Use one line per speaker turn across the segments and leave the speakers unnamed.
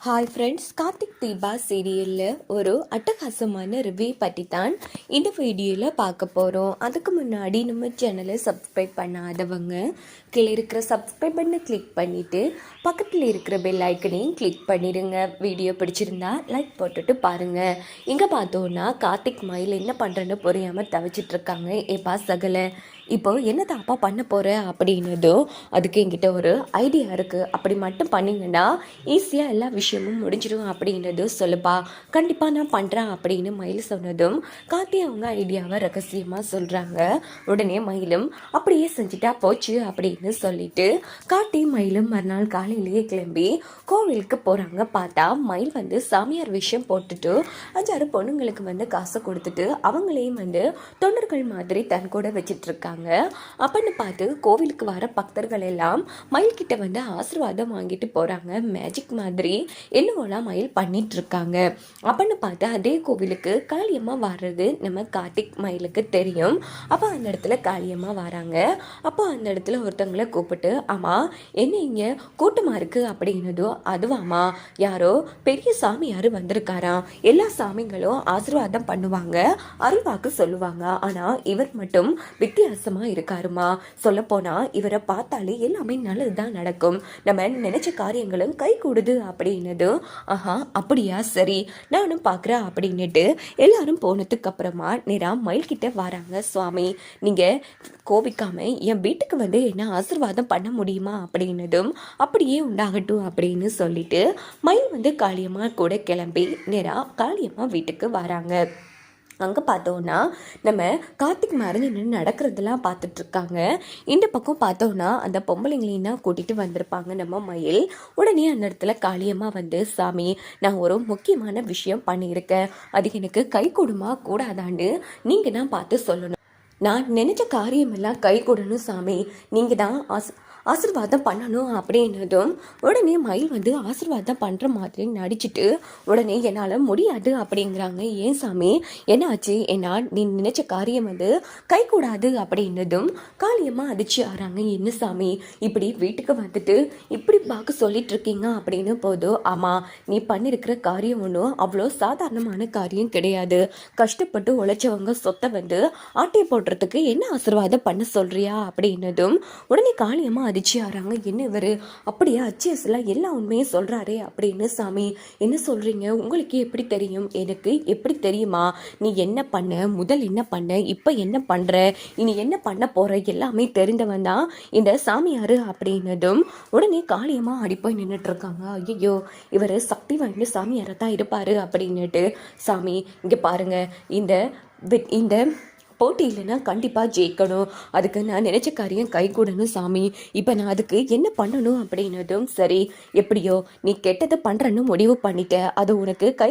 Hi friends Karthik Deepa சீரியலில் ஒரு அட்டகாசமான ரிவ்யூ பற்றி தான் இந்த வீடியோவில் பார்க்க போகிறோம் அதுக்கு முன்னாடி நம்ம சேனலை சப்ஸ்கிரைப் பண்ணாதவங்க கீழே இருக்கிற சப்ஸ்கிரைப் பண்ணை கிளிக் பண்ணிவிட்டு பக்கத்தில் இருக்கிற பெல் ஐக்கனையும் கிளிக் பண்ணிடுங்க வீடியோ பிடிச்சிருந்தா லைக் போட்டுட்டு பாருங்கள் இங்கே பார்த்தோன்னா கார்த்திக் மயில் என்ன பண்ணுறேன்னு புரியாமல் தவிச்சிட்ருக்காங்க ஏப்பா சகலை. இப்போ என்ன அப்பா பண்ண போகிற அப்படின்னதும் அதுக்கு என்கிட்ட ஒரு ஐடியா இருக்குது அப்படி மட்டும் பண்ணிங்கன்னா ஈஸியாக எல்லா விஷயமும் முடிஞ்சிடும் அப்படின்றது சொல்லுப்பா. கண்டிப்பாக நான் பண்ணுறேன் அப்படின்னு மயில் சொன்னதும் காத்தி அவங்க ஐடியாவை ரகசியமாக சொல்கிறாங்க உடனே மயிலும் அப்படியே செஞ்சுட்டா போச்சு அப்படின்னு சொல்லிட்டு காட்டி மயிலும் மறுநாள் காலையிலேயே கிளம்பி கோவிலுக்கு போகிறாங்க பார்த்தா மயில் வந்து சாமியார் விஷயம் போட்டுட்டு அஞ்சாறு பொண்ணுங்களுக்கு வந்து காசை கொடுத்துட்டு அவங்களையும் வந்து தொண்டர்கள் மாதிரி தன் கூட வச்சிட்டு இருக்காங்க. அப்படின்னு பார்த்து கோவிலுக்கு வர பக்தர்கள் எல்லாம் மயில்கிட்ட வந்து ஆசீர்வாதம் வாங்கிட்டு போகிறாங்க மேஜிக் மாதிரி என்னவோலாம் மயில் பண்ணிட்டு இருக்காங்க அப்படின்னு பார்த்து அதே கோவிலுக்கு காளியம்மா வர்றது நம்ம கார்த்திக் மயிலுக்கு தெரியும். அப்போ அந்த இடத்துல காளியம்மா வராங்க. அப்போ அந்த இடத்துல ஒருத்தவங்களை கூப்பிட்டு ஆமாம் என்ன இங்கே? கூட்டமாக இருக்கு? அப்படின்னதோ அதுவாமா யாரோ பெரிய சாமி யார் வந்திருக்காராம் எல்லா சாமிங்களும் ஆசீர்வாதம் பண்ணுவாங்க. அருள்வாக்கு சொல்லுவாங்க. ஆனால் இவர் மட்டும் வித்தியாசம் இருக்காருமா? சொல்ல போனா இவரை பார்த்தாலே எல்லாமே நல்லதுதான் நடக்கும். நம்ம நினைச்ச காரியங்களும் கை கூடுது அப்படின்னது ஆஹா அப்படியா? சரி நானும் பார்க்குறேன் அப்படின்னுட்டு எல்லாரும் போனதுக்கு அப்புறமா நேரா மயில் கிட்ட வராங்க சுவாமி நீங்க கோபிக்காம என் வீட்டுக்கு வந்து என்ன ஆசீர்வாதம் பண்ண முடியுமா? அப்படின்னதும் அப்படியே உண்டாகட்டும் அப்படின்னு சொல்லிட்டு மயில் வந்து காளியம்மா கூட கிளம்பி நேரா காளியம்மா வீட்டுக்கு வராங்க. அங்கே பார்த்தோன்னா நம்ம கார்த்திக் மறைஞ்சு நின்று நடக்கிறதெல்லாம் பார்த்துட்ருக்காங்க. இந்த பக்கம் பார்த்தோன்னா அந்த பொம்பளைங்களையும் தான் கூட்டிகிட்டு வந்திருப்பாங்க. நம்ம மயில் உடனே அந்த இடத்துல காளியமாக வந்து சாமி நான் ஒரு முக்கியமான விஷயம் பண்ணியிருக்கேன். அது எனக்கு கை கொடுமா? கூடாதான்னு நீங்கள் தான் பார்த்து சொல்லணும். நான் நினச்ச காரியமெல்லாம் கை கொடுணும் சாமி. நீங்கள் தான் ஆஸ் ஆசீர்வாதம் பண்ணணும் அப்படின்னதும் உடனே மயில் வந்து ஆசீர்வாதம் பண்ணுற மாதிரி நடிச்சிட்டு உடனே என்னால் முடியாது அப்படிங்கிறாங்க. ஏன் சாமி? என்னாச்சு? என்னால் நீ நினைச்ச காரியம் வந்து கைக்கூடாது அப்படின்னதும் காளியம்மா அதிர்ச்சி ஆறாங்க. என்ன சாமி? இப்படி வீட்டுக்கு வந்துட்டு இப்படி பார்க்க சொல்லிட்டு இருக்கீங்க அப்படின்னு போதும் ஆமாம் நீ பண்ணியிருக்கிற காரியம் ஒன்றும் அவ்வளோ சாதாரணமான காரியம் கிடையாது. கஷ்டப்பட்டு உழைச்சவங்க சொத்தை வந்து ஆட்டை போடுறதுக்கு என்ன ஆசீர்வாதம் பண்ண சொல்றியா அப்படின்னதும் உடனே காளியம்மா அது ஆறாங்க என்ன இவர்? அப்படியே? அச்சியஸ்லாம் எல்லா உண்மையும் சொல்கிறாரே அப்படின்னு சாமி. என்ன சொல்கிறீங்க உங்களுக்கு எப்படி தெரியும்? எனக்கு எப்படி தெரியுமா? நீ என்ன பண்ண? முதல் என்ன பண்ண? இப்போ என்ன பண்ணுற இனி என்ன பண்ண போகிற எல்லாமே தெரிந்தவன் தான் இந்த சாமியார் அப்படின்னதும் உடனே காளியமாக அடிப்போய் நின்றுட்டுருக்காங்க ஐயோ இவர் சக்தி வாய்ந்த சாமியாரை தான் இருப்பார் அப்படின்னுட்டு சாமி இங்கே பாருங்க. இந்த இந்த போட்டியில்னா கண்டிப்பாக ஜெயிக்கணும். அதுக்கு நான் நினைச்ச காரியம் கைகூடணும் சாமி. இப்போ நான் அதுக்கு என்ன பண்ணணும் அப்படின்னதும் சரி. எப்படியோ நீ கெட்டதை பண்ணுறன்னு முடிவு பண்ணிட்ட. அது உனக்கு கை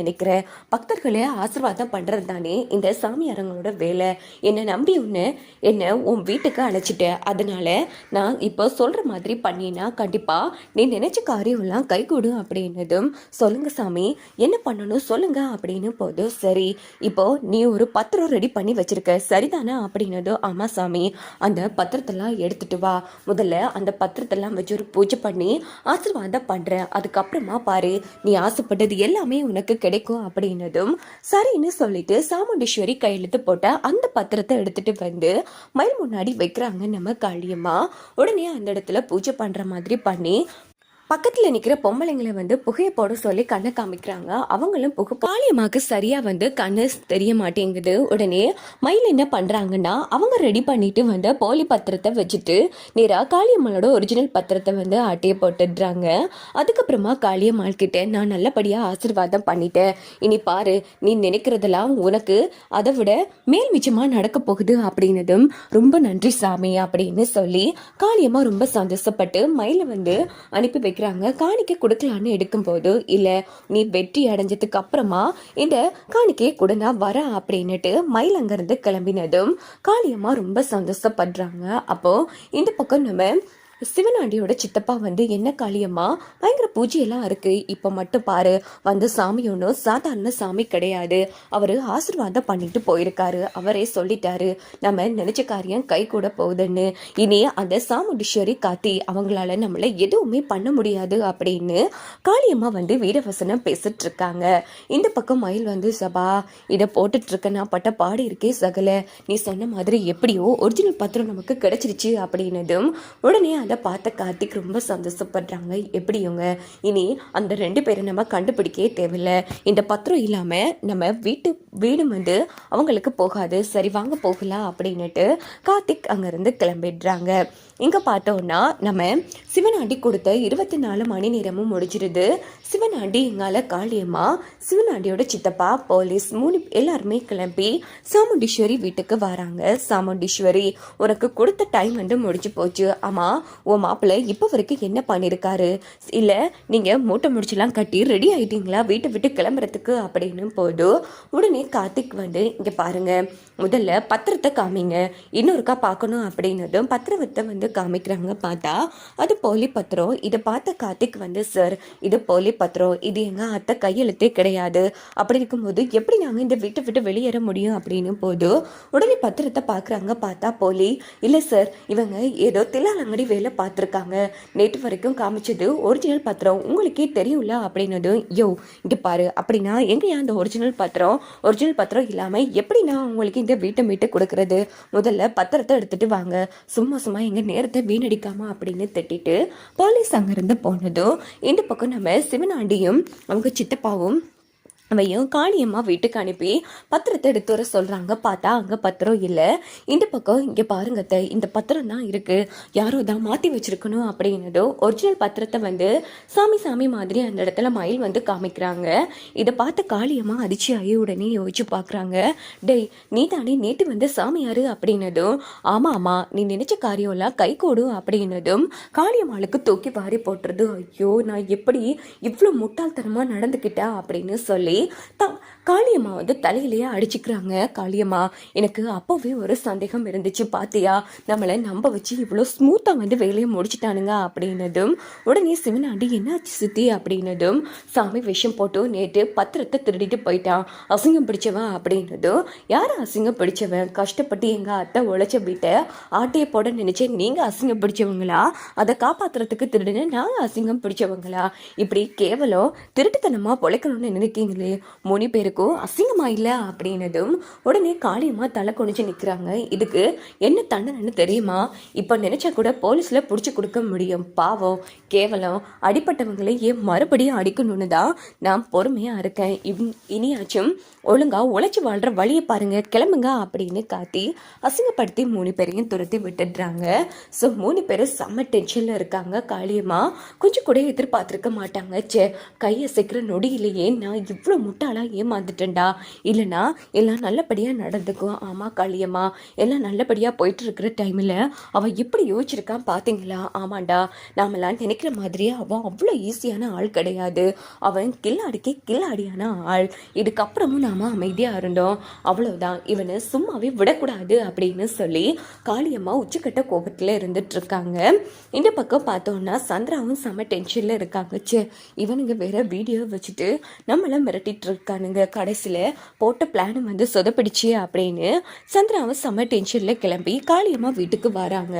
நினைக்கிறேன் பக்தர்களை ஆசீர்வாதம் பண்ணுறது தானே இந்த சாமியாரங்களோட வேலை. என்னை நம்பி ஒன்று என்னை உன் வீட்டுக்கு அழைச்சிட்ட. அதனால நான் இப்போ சொல்கிற மாதிரி பண்ணினா கண்டிப்பாக நீ நினைச்ச காரியம்லாம் கைகூடும் அப்படின்னதும் சொல்லுங்கள் சாமி. என்ன பண்ணணும் சொல்லுங்கள் அப்படின்னு போதும் சரி. இப்போ நீ ஒரு பத்திரம் ரெடி பண்ணி வச்சிருக்க. சரிதானே? அப்படின்னதோ ஆமா சாமி அந்த பத்திரத்தெல்லாம் எடுத்துட்டு வா. முதல்ல அந்த பத்திரத்தெல்லாம் வச்சு ஒரு பூஜை பண்ணி ஆசீர்வாதம் பண்றேன். அதுக்கப்புறமா பாரு நீ ஆசைப்பட்டது எல்லாமே உனக்கு கிடைக்கும் அப்படின்னதும் சரின்னு சொல்லிட்டு சாமுண்டீஸ்வரி கையெழுத்து போட்ட அந்த பத்திரத்தை எடுத்துட்டு வந்து மயில் முன்னாடி வைக்கிறாங்க நம்ம காளியம்மா. உடனே அந்த இடத்துல பூஜை பண்ற மாதிரி பண்ணி பக்கத்தில் நிற்கிற பொம்பளைங்களை வந்து புகையை போட சொல்லி கண்ணை காமிக்கிறாங்க. அவங்களும் புகை பாலியமாக்கு சரியாக வந்து கண்ணு தெரிய மாட்டேங்குது. உடனே மயில் என்ன பண்ணுறாங்கன்னா அவங்க ரெடி பண்ணிட்டு வந்து போலி பத்திரத்தை வச்சுட்டு நேராக காளியம்மாளோட ஒரிஜினல் பத்திரத்தை வந்து ஆட்டையை போட்டுடுறாங்க. அதுக்கப்புறமா காளியம்மாள் கிட்ட நான் நல்லபடியாக ஆசீர்வாதம் பண்ணிட்டேன். இனி பாரு நீ நினைக்கிறதெல்லாம் உனக்கு. அதை விட மேல் மிச்சமாக நடக்க போகுது அப்படின்னதும் ரொம்ப நன்றி சாமி அப்படின்னு சொல்லி காளியம்மா ரொம்ப சந்தோஷப்பட்டு மயிலை வந்து அனுப்பி கேட்குறாங்க காணிக்கை கொடுக்கலான்னு எடுக்கும்போது இல்லை நீ வெற்றி அடைஞ்சதுக்கு அப்புறமா இந்த காணிக்கையை கூட நான் வரேன் அப்படின்னுட்டு மயில் அங்கேருந்து கிளம்பினதும் காளியம்மா ரொம்ப சந்தோஷப்படுறாங்க. அப்போ இந்த பக்கம் நம்ம சிவனாண்டியோட சித்தப்பா வந்து என்ன காளியம்மா? பயங்கர பூஜையெல்லாம் இருக்கு. இப்போ மட்டும் பாரு வந்து சாமி ஒன்றும் சாதாரண சாமி கிடையாது. அவர் ஆசிர்வாதம் பண்ணிட்டு போயிருக்காரு. அவரே சொல்லிட்டாரு நம்ம நினைச்ச காரியம் கை கூட போகுதுன்னு. இனி அந்த சாமுண்டீஸ்வரி காத்தி அவங்களால நம்மளை எதுவுமே பண்ண முடியாது அப்படின்னு காளியம்மா வந்து வீரவசனம் பேசிட்டு இருக்காங்க இந்த பக்கம் மயில் வந்து சபா இதை போட்டுட்டு இருக்க நான் பட்ட பாடி இருக்கே சகல. நீ சொன்ன மாதிரி எப்படியோ ஒரிஜினல் பத்திரம் நமக்கு கிடைச்சிருச்சு அப்படின்னதும் உடனே இதை பார்த்த கார்த்திக் ரொம்ப சந்தோஷப்படுறாங்க. எப்படியோங்க? இனி அந்த ரெண்டு பேரை நம்ம கண்டுபிடிக்கவே தேவையில்லை. இந்த பத்திரம் இல்லாமல் நம்ம வீட்டு வீடு வந்து அவங்களுக்கு போகாது. சரி வாங்க போகலாம் அப்படின்னுட்டு கார்த்திக் அங்கேருந்து கிளம்பிடுறாங்க. இங்கே பார்த்தோன்னா நம்ம சிவனாண்டி கொடுத்த இருபத்தி நாலு மணி நேரமும் முடிஞ்சிருது. சிவனாண்டி எங்கால காளியம்மா சிவனாண்டியோட சித்தப்பா போலீஸ் மூணு எல்லாருமே கிளம்பி சாமுண்டீஸ்வரி வீட்டுக்கு வராங்க. சாமுண்டீஸ்வரி உனக்கு கொடுத்த டைம் வந்து முடிஞ்சு போச்சு. ஆமா உன் மாப்பிள்ளை இப்போ வரைக்கும் என்ன பண்ணியிருக்காரு இல்லை நீங்கள் மூட்டை முடிச்சுலாம் கட்டி ரெடி ஆயிட்டீங்களா? வீட்டை விட்டு கிளம்புறதுக்கு அப்படின்னு போது உடனே கார்த்திக் வந்து இங்கே பாருங்க முதல்ல பத்திரத்தை காமிங்க. இன்னொருக்கா பார்க்கணும் அப்படின்னதும் பத்திரத்தை வந்து காமிக்கிறாங்க. பார்த்தா அது போலி பத்திரம். இதை பார்த்த கார்த்திக் வந்து சார் இது போலி பத்திரம் இது எங்கள் அத்தை கையெழுத்தே கிடையாது. அப்படி இருக்கும்போது எப்படி நாங்கள் இந்த வீட்டை விட்டு வெளியேற முடியும் அப்படின்னு போது உடனே பத்திரத்தை பார்க்குறாங்க. பார்த்தா போலி இல்லை சார் இவங்க ஏதோ தில்லாலங்கடி வேலை பார்த்துருக்காங்க. நேற்று வரைக்கும் காமிச்சது ஒரிஜினல் பத்திரம். உங்களுக்கே தெரியும்ல? அப்படின்னதும் யோ இங்கே பாரு. அப்படின்னா எங்கேயா அந்த ஒரிஜினல் பத்திரம்? ஒரிஜினல் பத்திரம் இல்லாமல் எப்படி நான் உங்களுக்கு இந்த வீட்டை மீட்டு கொடுக்கறது? முதல்ல பத்திரத்தை எடுத்துட்டு வாங்க. சும்மா சும்மா எங்கள் நேரத்தை வீணடிக்காம அப்படின்னு திட்டிட்டு போலீஸ் அங்கேருந்து போனதும் இந்த பக்கம் நம்ம சிவனாண்டியும் அவங்க சித்தப்பாவும் அவையும் காளியம்மா வீட்டுக்கு அனுப்பி பத்திரத்தை எடுத்து வர சொல்கிறாங்க பார்த்தா அங்கே பத்திரம் இல்லை. இந்த பக்கம் இங்கே பாருங்க இந்த பத்திரம் தான் இருக்குது யாரோ தான் மாற்றி வச்சிருக்கணும் அப்படின்னதோ ஒரிஜினல் பத்திரத்தை வந்து சாமி சாமி மாதிரி அந்த இடத்துல மயில் வந்து காமிக்கிறாங்க. இதை பார்த்த காளியம்மா அதிர்ச்சியாகி உடனே யோசிச்சு பார்க்குறாங்க. டேய் நீ தானே நேற்று வந்து சாமியார் அப்படின்னதும் ஆமாம் ஆமாம் நீ நினச்ச காரியம்லாம் கை கூடும் அப்படின்னதும் காளியம்மாளுக்கு தூக்கி வாரி போட்டுறது ஐயோ நான் எப்படி இவ்வளோ முட்டாள்தனமாக நடந்துக்கிட்டா? அப்படின்னு சொல்லி 当 காளியம்மா வந்து தலையிலேயே அடிச்சுக்கிறாங்க. காளியம்மா எனக்கு அப்போவே ஒரு சந்தேகம் இருந்துச்சு. பார்த்தியா நம்மளை நம்ப வச்சு இவ்வளோ ஸ்மூத்தாக வந்து வேலையை முடிச்சிட்டானுங்க அப்படின்னதும் உடனே சிவனாண்டி என்னாச்சு சித்தி? அப்படின்னதும் சாமி விஷம் போட்டு நேற்று பத்திரத்தை திருடிட்டு போயிட்டான். அசிங்கம் பிடிச்சவன் அப்படின்னதும் யார் அசிங்கம் பிடிச்சவன்? கஷ்டப்பட்டு எங்கள் அத்தை உழைச்ச வீட்டை ஆட்டையை போட நினச்சேன் நீங்கள் அசிங்கம் பிடிச்சவங்களா? அதை காப்பாற்றுறதுக்கு திருடுன நாங்கள் அசிங்கம் பிடிச்சவங்களா? இப்படி கேவலம் திருட்டுத்தனமாக பொழைக்கணும்னு நினைக்கீங்களே மூணு பேருக்கும் அசிங்கமா இல்லை அப்படின்னதும் உடனே காளியம்மா தலை குனிஞ்சு நிற்கிறாங்க இதுக்கு என்ன தண்டனைன்னு தெரியுமா? இப்போ நினைச்சா கூட போலீஸில் பிடிச்சி கொடுக்க முடியும். பாவம் கேவலம் அடிப்பட்டவங்களை ஏன் மறுபடியும் அடிக்கணும்னு தான் நான் பொறுமையாக இருக்கேன். இவ் இனியாச்சும் ஒழுங்கா உழைச்சி வாழ்கிற வழியை பாருங்க. கிளம்புங்க அப்படின்னு காத்தி அசிங்கப்படுத்தி மூணு பேரையும் துரத்தி விட்டுடுறாங்க. ஸோ மூணு பேரும் செம்ம டென்ஷனில் இருக்காங்க. காளியம்மா கொஞ்சம் கூட எதிர்பார்த்துருக்க மாட்டாங்க. சே கையை சிக்கிற நொடியிலேயே நான் இவ்வளோ முட்டாளாக உட்காந்துட்டேன்டா இல்லைனா எல்லாம் நல்லபடியாக நடந்துக்கும். ஆமாம் காளியம்மா. எல்லாம் நல்லபடியாக போயிட்டு இருக்கிற டைமில் அவள் எப்படி யோசிச்சிருக்கான் பார்த்தீங்களா ஆமாண்டா. நாமெல்லாம் நினைக்கிற மாதிரியே அவன் அவ்வளோ ஈஸியான ஆள் கிடையாது. அவன் கில்லாடிக்கே கில்லாடியான ஆள். இதுக்கப்புறமும் நாம் அமைதியாக இருந்தோம். அவ்வளோதான் இவனை சும்மாவே விடக்கூடாது அப்படின்னு சொல்லி காளியம்மா உச்சக்கட்ட கோபத்தில் இருந்துட்டு இருக்காங்க இந்த பக்கம் பார்த்தோம்னா சந்திராவும் செம்ம டென்ஷனில் இருக்காங்க. சே இவனுங்க வேற வீடியோ வச்சுட்டு நம்மளை மிரட்டிட்டு இருக்கானுங்க கடைசியில் போட்ட பிளானும் வந்து சொதப்பிடுச்சு அப்படின்னு சந்திராவும் செம்ம டென்ஷனில் கிளம்பி காளியம்மா வீட்டுக்கு வராங்க.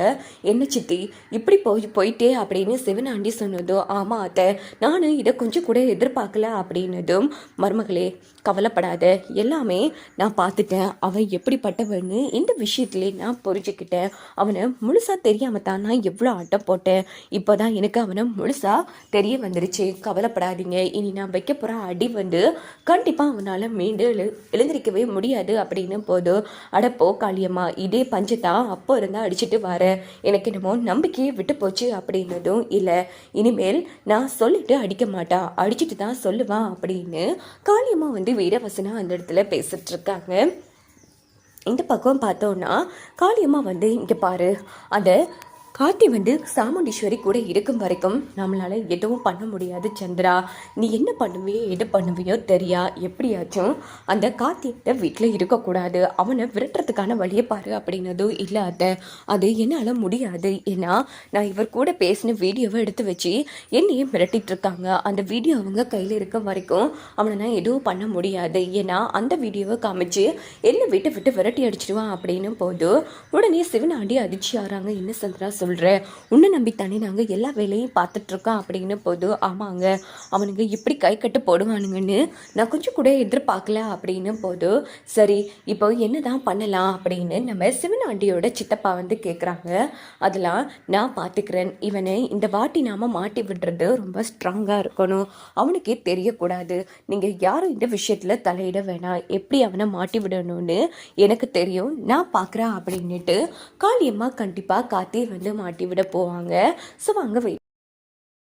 என்ன சித்தி இப்படி போய் போயிட்டே? அப்படின்னு சிவனாண்டி சொன்னதும் ஆமாம் அத்தை நானும் இதை கொஞ்சம் கூட எதிர்பார்க்கல. அப்படின்னதும் மருமகளே கவலைப்படாத எல்லாமே நான் பார்த்துட்டேன். அவன் எப்படிப்பட்டவன்னு இந்த விஷயத்துலேயே நான் புரிஞ்சுக்கிட்டேன். அவனை முழுசாக தெரியாமல் தான் நான் எவ்வளோ ஆட்டம் போட்டேன். இப்போ தான் எனக்கு அவனை முழுசாக தெரிய வந்துருச்சு. கவலைப்படாதீங்க. இனி நான் வைக்க போகிற அடி வந்து கண்டிப்பாக அவனால் மீண்டு எழு எழுந்திருக்கவே முடியாது அப்படின்னு போது அடப்போ காளியம்மா இதே பஞ்சத்தான் அப்போ இருந்தால் அடிச்சிட்டு வர. எனக்கு என்னமோ நம்பிக்கையே விட்டு போச்சு அப்படின்னதும் இல்லை. இனிமேல் நான் சொல்லிட்டு அடிக்க மாட்டான் அடிச்சுட்டு தான் சொல்லுவான் அப்படின்னு காளியம்மா வந்து வீரவசனா அந்த இடத்துல பேசிட்டு இருக்காங்க இந்த பக்கம் பார்த்தோன்னா காளியம்மா வந்து இங்கே பாரு அந்த கார்த்தி வந்து சாமுண்டீஸ்வரி கூட இருக்கும் வரைக்கும் நம்மளால் எதுவும் பண்ண முடியாது சந்திரா. நீ என்ன பண்ணுவியோ எது பண்ணுவியோ தெரியா? எப்படியாச்சும் அந்த கார்த்திகிட்ட வீட்டில் இருக்கக்கூடாது. அவனை விரட்டுறதுக்கான வழியை பாரு அப்படின்னதும் இல்லாத அது என்னால் முடியாது. ஏன்னா நான் இவர் கூட பேசின வீடியோவை எடுத்து வச்சு என்னையே மிரட்டிட்டு இருக்காங்க. அந்த வீடியோ அவங்க கையில் இருக்க வரைக்கும் அவனை நான் எதுவும் பண்ண முடியாது. ஏன்னா அந்த வீடியோவை காமிச்சு என்னை விட்டு விட்டு விரட்டி அடிச்சிடுவான் அப்படின்னு போது உடனே சிவனாண்டி அதிர்ச்சி ஆறாங்க. என்ன சந்திரா சொல்கிற உன்னை நம்பித்தானே நாங்கள் எல்லா வேலையும் பார்த்துட்ருக்கோம் அப்படின்னு போது ஆமாங்க அவனுங்க இப்படி கை கட்டு போடுவானுங்கன்னு நான் கொஞ்சம் கூட எதிர்பார்க்கல அப்படின்னு போது சரி இப்போ என்னதான் பண்ணலாம் அப்படின்னு நம்ம சிவனாண்டியோட சித்தப்பா வந்து கேட்குறாங்க அதெல்லாம் நான் பார்த்துக்கிறேன் இவனை இந்த வாட்டி நாம மாட்டி விடுறது ரொம்ப ஸ்ட்ராங்காக இருக்கணும். அவனுக்கே தெரியக்கூடாது. நீங்கள் யாரும் இந்த விஷயத்தில் தலையிட வேணாம். எப்படி அவனை மாட்டி விடணும்னு எனக்கு தெரியும். நான் பார்க்குறேன் அப்படின்னுட்டு காளியம்மா கண்டிப்பாக காத்தே வந்து மாட்டி விட போவாங்க. ஸோ அங்கே வெயிட்